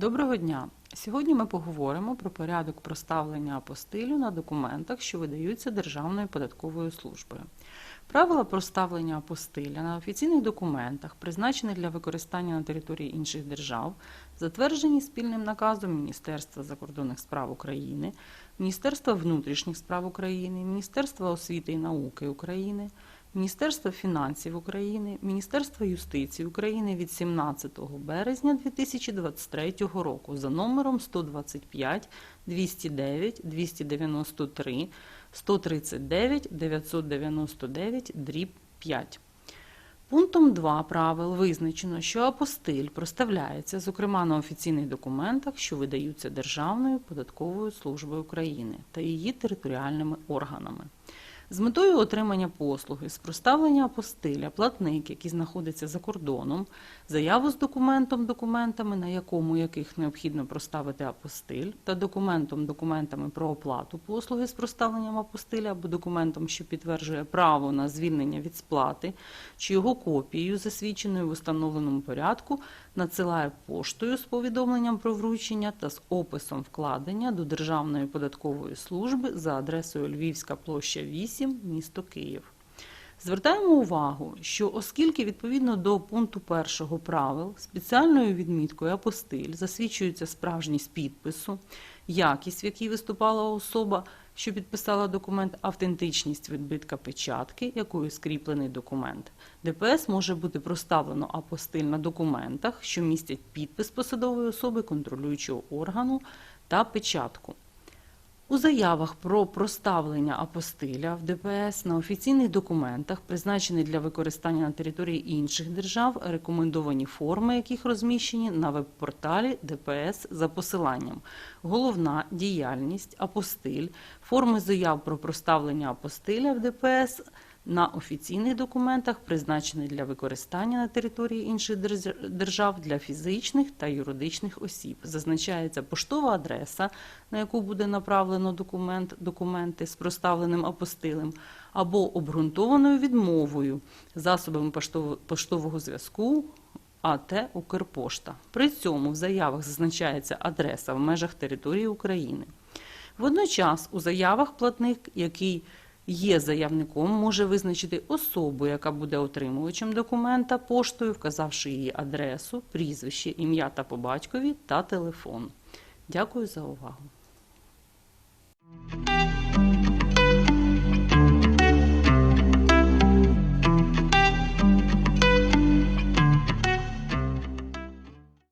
Доброго дня! Сьогодні ми поговоримо про порядок проставлення апостилю на документах, що видаються Державною податковою службою. Правила проставлення апостиля на офіційних документах, призначених для використання на території інших держав, затверджені спільним наказом Міністерства закордонних справ України, Міністерства внутрішніх справ України, Міністерства освіти і науки України, Міністерства фінансів України, Міністерства юстиції України від 17 березня 2023 року за номером 125 209 293 139 999 дріб 5. Пунктом 2 правил визначено, що апостиль проставляється, зокрема на офіційних документах, що видаються Державною податковою службою України та її територіальними органами. З метою отримання послуги з проставлення апостиля платник, який знаходиться за кордоном, заяву з документом документами, на якому яких необхідно проставити апостиль, та документом документами про оплату послуги з проставленням апостиля або документом, що підтверджує право на звільнення від сплати, чи його копією, засвідченою в установленому порядку, надсилає поштою з повідомленням про вручення та з описом вкладення до Державної податкової служби за адресою Львівська площа 8, місто Київ. Звертаємо увагу, що оскільки відповідно до пункту першого правил спеціальною відміткою апостиль засвідчується справжність підпису, якість, в якій виступала особа, що підписала документ, автентичність відбитка печатки, якою скріплений документ, ДПС може бути проставлено апостиль на документах, що містять підпис посадової особи контролюючого органу та печатку. У заявах про проставлення апостиля в ДПС на офіційних документах, призначених для використання на території інших держав, рекомендовані форми, яких розміщені на веб-порталі ДПС за посиланням. Головна діяльність, апостиль, форми заяв про проставлення апостиля в ДПС на офіційних документах, призначених для використання на території інших держ- держав для фізичних та юридичних осіб. Зазначається поштова адреса, на яку буде направлено документ, документи з проставленим апостилем, або обґрунтованою відмовою засобами поштово- поштового зв'язку. АТ Укрпошта. При цьому в заявах зазначається адреса в межах території України. Водночас у заявах платник, який є заявником, може визначити особу, яка буде отримувачем документа поштою, вказавши її адресу, прізвище, ім'я та по батькові та телефон. Дякую за увагу.